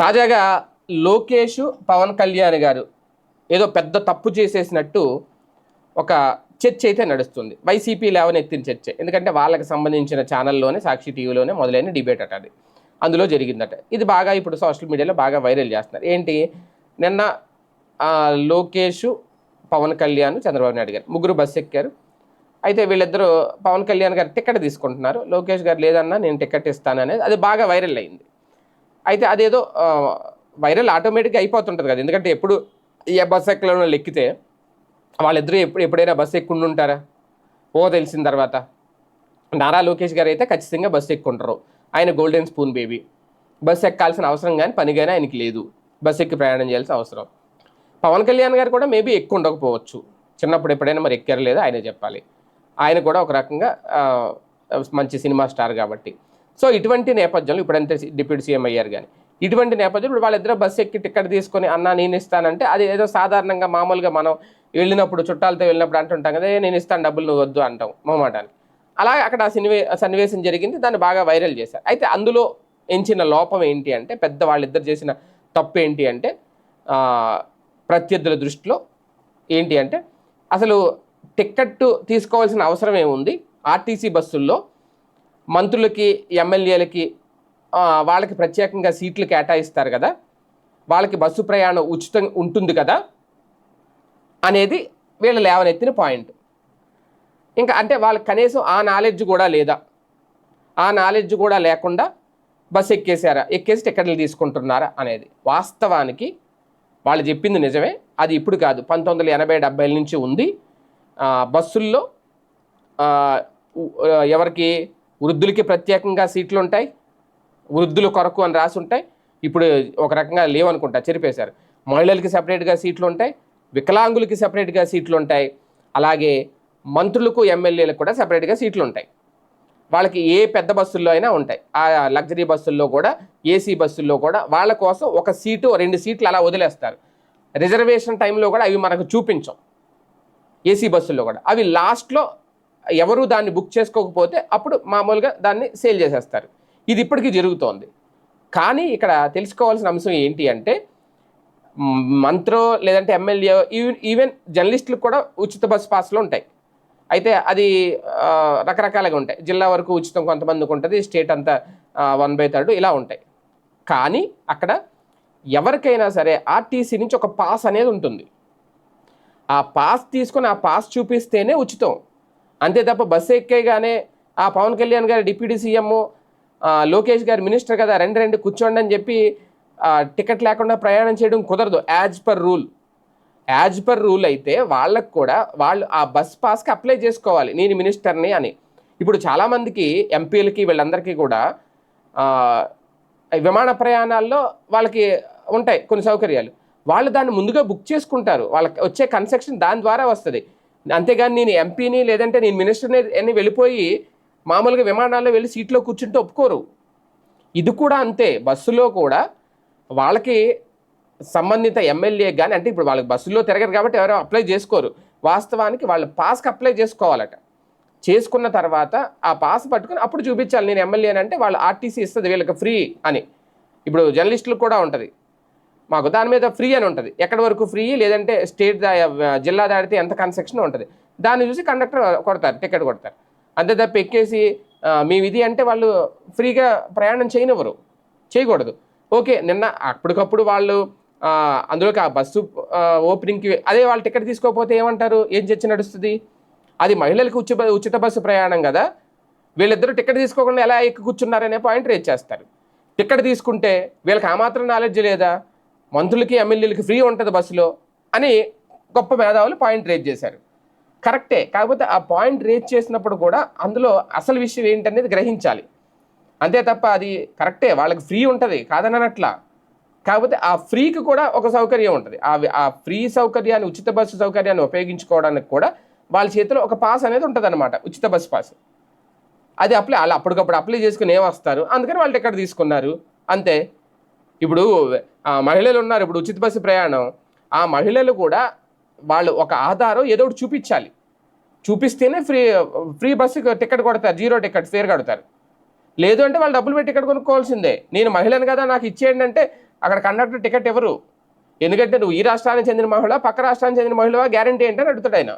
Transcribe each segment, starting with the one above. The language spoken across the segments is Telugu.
తాజాగా లోకేష్ పవన్ కళ్యాణ్ గారు ఏదో పెద్ద తప్పు చేసేసినట్టు ఒక చర్చ అయితే నడుస్తుంది. వైసీపీ లేవనెత్తిన చర్చ. ఎందుకంటే వాళ్ళకి సంబంధించిన ఛానల్లోనే సాక్షి టీవీలోనే మొదలైన డిబేట్ అట అది. అందులో జరిగిందట. ఇది బాగా ఇప్పుడు సోషల్ మీడియాలో బాగా వైరల్ చేస్తున్నారు. ఏంటి? నిన్న లోకేష్ పవన్ కళ్యాణ్ చంద్రబాబు నాయుడు గారు ముగ్గురు బస్సు ఎక్కారు. అయితే వీళ్ళిద్దరూ పవన్ కళ్యాణ్ గారు టికెట్ తీసుకుంటున్నారు. లోకేష్ గారు లేదన్నా నేను టికెట్ ఇస్తాను అనేది అది బాగా వైరల్ అయింది. అయితే అదేదో వైరల్ ఆటోమేటిక్గా అయిపోతుంటుంది కదా. ఎందుకంటే ఎప్పుడు ఏ బస్సు ఎక్కలో ఎక్కితే వాళ్ళిద్దరూ ఎప్పుడు ఎప్పుడైనా బస్సు ఎక్కుండి ఉంటారా ఓ తెలిసిన తర్వాత. నారా లోకేష్ గారు అయితే ఖచ్చితంగా బస్సు ఎక్కుంటారు. ఆయన గోల్డెన్ స్పూన్ బేబీ. బస్సు ఎక్కాల్సిన అవసరం కానీ పని కానీ ఆయనకి లేదు. బస్సు ఎక్కి ప్రయాణం చేయాల్సిన అవసరం. పవన్ కళ్యాణ్ గారు కూడా మేబీ ఎక్కువ ఉండకపోవచ్చు చిన్నప్పుడు ఎప్పుడైనా మరి ఎక్కారు లేదా ఆయనే చెప్పాలి. ఆయన కూడా ఒక రకంగా మంచి సినిమా స్టార్ కాబట్టి. సో ఇటువంటి నేపథ్యంలో ఇప్పుడంతే డిప్యూటీ సీఎం అయ్యారు కానీ ఇటువంటి నేపథ్యంలో ఇప్పుడు వాళ్ళిద్దరూ బస్సు ఎక్కి టికెట్ తీసుకొని అన్న నేను ఇస్తానంటే అది ఏదో సాధారణంగా మామూలుగా మనం వెళ్ళినప్పుడు చుట్టాలతో వెళ్ళినప్పుడు అంటుంటాం కదా నేను ఇస్తాను డబ్బులు నువ్వు వద్దు అంటాం మొహమాటానికి. అలాగే అక్కడ ఆ సన్నివే సన్నివేశం జరిగింది దాన్ని బాగా వైరల్ చేశారు. అయితే అందులో ఎంచిన లోపం ఏంటి అంటే పెద్ద వాళ్ళిద్దరు చేసిన తప్పు ఏంటి అంటే ప్రత్యర్థుల దృష్టిలో ఏంటి అంటే అసలు టిక్కెట్ తీసుకోవాల్సిన అవసరం ఏముంది? ఆర్టీసీ బస్సుల్లో మంత్రులకి ఎమ్మెల్యేలకి వాళ్ళకి ప్రత్యేకంగా సీట్లు కేటాయిస్తారు కదా? వాళ్ళకి బస్సు ప్రయాణం ఉచితం ఉంటుంది కదా? అనేది వీళ్ళ లేవనెత్తిన పాయింట్. ఇంకా అంటే వాళ్ళకి కనీసం ఆ నాలెడ్జ్ కూడా లేదా? ఆ నాలెడ్జ్ కూడా లేకుండా బస్సు ఎక్కేసారా ఎక్కేసి టికెట్లు తీసుకుంటున్నారా అనేది. వాస్తవానికి వాళ్ళు చెప్పింది నిజమే. అది ఇప్పుడు కాదు. పంతొమ్మిది వందల ఎనభై డెబ్బైల నుంచి ఉంది. బస్సుల్లో ఎవరికి వృద్ధులకి ప్రత్యేకంగా సీట్లు ఉంటాయి వృద్ధుల కొరకు అని రాసి ఉంటాయి. ఇప్పుడు ఒక రకంగా లేవనుకుంటా చెరిపేశారు. మహిళలకి సపరేట్గా సీట్లు ఉంటాయి వికలాంగులకి సపరేట్గా సీట్లు ఉంటాయి. అలాగే మంత్రులకు ఎమ్మెల్యేలకు కూడా సపరేట్గా సీట్లు ఉంటాయి. వాళ్ళకి ఏ పెద్ద బస్సుల్లో అయినా ఉంటాయి. ఆ లగ్జరీ బస్సుల్లో కూడా ఏసీ బస్సుల్లో కూడా వాళ్ళ కోసం ఒక సీటు రెండు సీట్లు అలా వదిలేస్తారు. రిజర్వేషన్ టైంలో కూడా అవి మనకు చూపించం. ఏసీ బస్సుల్లో కూడా. అవి లాస్ట్లో ఎవరు దాన్ని బుక్ చేసుకోకపోతే అప్పుడు మామూలుగా దాన్ని సేల్ చేసేస్తారు. ఇది ఇప్పటికీ జరుగుతోంది. కానీ ఇక్కడ తెలుసుకోవాల్సిన అంశం ఏంటి అంటే మంత్రో లేదంటే ఎమ్మెల్యే ఈవెన్ ఈవెన్ కూడా ఉచిత బస్ పాస్లు ఉంటాయి. అయితే అది రకరకాలుగా ఉంటాయి. జిల్లా వరకు ఉచితం కొంతమందికి ఉంటుంది స్టేట్ అంతా వన్ బై థర్డ్ ఇలా ఉంటాయి. కానీ అక్కడ ఎవరికైనా సరే ఆర్టీసీ నుంచి ఒక పాస్ అనేది ఉంటుంది. ఆ పాస్ తీసుకొని ఆ పాస్ చూపిస్తేనే ఉచితం. అంతే తప్ప బస్సు ఎక్కేగానే ఆ పవన్ కళ్యాణ్ గారి డిప్యూటీ సీఎం లోకేష్ గారు మినిస్టర్ కదా రెండు రెండు కూర్చోండి అని చెప్పి టికెట్ లేకుండా ప్రయాణం చేయడం కుదరదు. As per rule. As per rule అయితే వాళ్ళకు కూడా వాళ్ళు ఆ బస్ పాస్కి అప్లై చేసుకోవాలి. నేను మినిస్టర్ని అని. ఇప్పుడు చాలామందికి ఎంపీలకి వీళ్ళందరికీ కూడా విమాన ప్రయాణాల్లో వాళ్ళకి ఉంటాయి కొన్ని సౌకర్యాలు. వాళ్ళు దాన్ని ముందుగా బుక్ చేసుకుంటారు. వాళ్ళకి వచ్చే కన్సెక్షన్ దాని ద్వారా వస్తుంది. అంతేగాని నేను ఎంపీని లేదంటే నేను మినిస్టర్ని అని వెళ్ళిపోయి మామూలుగా విమానాల్లో వెళ్ళి సీట్లో కూర్చుంటే ఒప్పుకోరు. ఇది కూడా అంతే. బస్సులో కూడా వాళ్ళకి సంబంధిత ఎమ్మెల్యే కానీ అంటే ఇప్పుడు వాళ్ళకి బస్సులో తిరగరు కాబట్టి ఎవరో అప్లై చేసుకోరు. వాస్తవానికి వాళ్ళు పాస్కి అప్లై చేసుకోవాలట. చేసుకున్న తర్వాత ఆ పాస్ పట్టుకుని అప్పుడు చూపించాలి. నేను ఎమ్మెల్యే అంటే వాళ్ళు ఆర్టీసీ ఇస్తుంది వీళ్ళకి ఫ్రీ అని. ఇప్పుడు జర్నలిస్టులకు కూడా ఉంటుంది. మాకు దాని మీద ఫ్రీ అని ఉంటుంది. ఎక్కడి వరకు ఫ్రీ లేదంటే స్టేట్ దా జిల్లా దాటితే ఎంత కన్సెక్షన్ ఉంటుంది? దాన్ని చూసి కండక్టర్ కొడతారు టికెట్ కొడతారు. అంతే తప్ప ఎక్కేసి మీ విధి అంటే వాళ్ళు ఫ్రీగా ప్రయాణం చేయనివ్వరు. చేయకూడదు. ఓకే నిన్న అప్పటికప్పుడు వాళ్ళు అందులోకి ఆ బస్సు ఓపెనింగ్కి అదే వాళ్ళు టికెట్ తీసుకోకపోతే ఏమంటారు? ఏం చర్చ నడుస్తుంది? అది మహిళలకు ఉచిత ఉచిత బస్సు ప్రయాణం కదా. వీళ్ళిద్దరూ టికెట్ తీసుకోకుండా ఎలా ఎక్కి కూర్చున్నారనే పాయింట్ రేజ్ చేస్తారు. టికెట్ తీసుకుంటే వీళ్ళకి ఆ మాత్రం నాలెడ్జ్ లేదా? మంత్రులకి ఎమ్మెల్యేలకి ఫ్రీ ఉంటుంది బస్సులో అని గొప్ప మేధావులు పాయింట్ రేజ్ చేశారు. కరెక్టే. కాకపోతే ఆ పాయింట్ రేజ్ చేసినప్పుడు కూడా అందులో అసలు విషయం ఏంటనేది గ్రహించాలి. అంతే తప్ప అది కరెక్టే. వాళ్ళకి ఫ్రీ ఉంటుంది. కాదనట్లా కాకపోతే ఆ ఫ్రీకి కూడా ఒక సౌకర్యం ఉంటుంది. ఆ ఫ్రీ సౌకర్యాన్ని ఉచిత బస్సు సౌకర్యాన్ని ఉపయోగించుకోవడానికి కూడా వాళ్ళ చేతిలో ఒక పాస్ అనేది ఉంటుంది అనమాట ఉచిత బస్సు పాస్. అది అప్లై అలా అప్పటికప్పుడు అప్లై చేసుకుని ఏం వస్తారు? అందుకని వాళ్ళు టికెట్ తీసుకున్నారు. అంతే. ఇప్పుడు ఆ, మహిళలు ఉన్నారు ఇప్పుడు ఉచిత బస్సు ప్రయాణం. ఆ మహిళలు కూడా వాళ్ళు ఒక ఆధారం ఏదో ఒకటి చూపించాలి. చూపిస్తేనే ఫ్రీ ఫ్రీ బస్సు టికెట్ కొడతారు జీరో టికెట్ ఫేర్ కడతారు. లేదు అంటే వాళ్ళు డబ్బులు పెట్టి టికెట్ కొనుక్కోవాల్సిందే. నేను మహిళను కదా నాకు ఇచ్చేయండి అంటే అక్కడ కండక్టర్ టికెట్ ఎవరు? ఎందుకంటే నువ్వు ఈ రాష్ట్రానికి చెందిన మహిళ పక్క రాష్ట్రానికి చెందిన మహిళ గ్యారంటీ ఏంటని అడుగుతాడు ఆయన.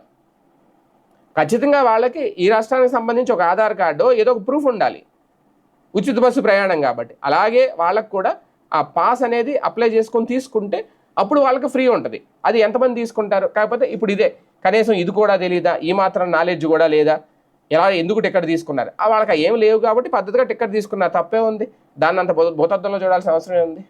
ఖచ్చితంగా వాళ్ళకి ఈ రాష్ట్రానికి సంబంధించి ఒక ఆధార్ కార్డు ఏదో ఒక ప్రూఫ్ ఉండాలి. ఉచిత బస్సు ప్రయాణం కాబట్టి. అలాగే వాళ్ళకు కూడా ఆ పాస్ అనేది అప్లై చేసుకొని తీసుకుంటే అప్పుడు వాళ్ళకి ఫ్రీ ఉంటుంది. అది ఎంతమంది తీసుకుంటారు? కాకపోతే ఇప్పుడు ఇదే. కనీసం ఇది కూడా తెలియదా ఈ మాత్రం నాలెడ్జ్ కూడా లేదా? ఎలా ఎందుకు టికెట్ తీసుకున్నారు? ఆ వాళ్ళకి ఏం లేవు కాబట్టి పద్ధతిగా టికెట్ తీసుకున్నారు. తప్పే ఉంది. దాన్ని అంత భూతత్వంలో చూడాల్సిన అవసరం ఉంది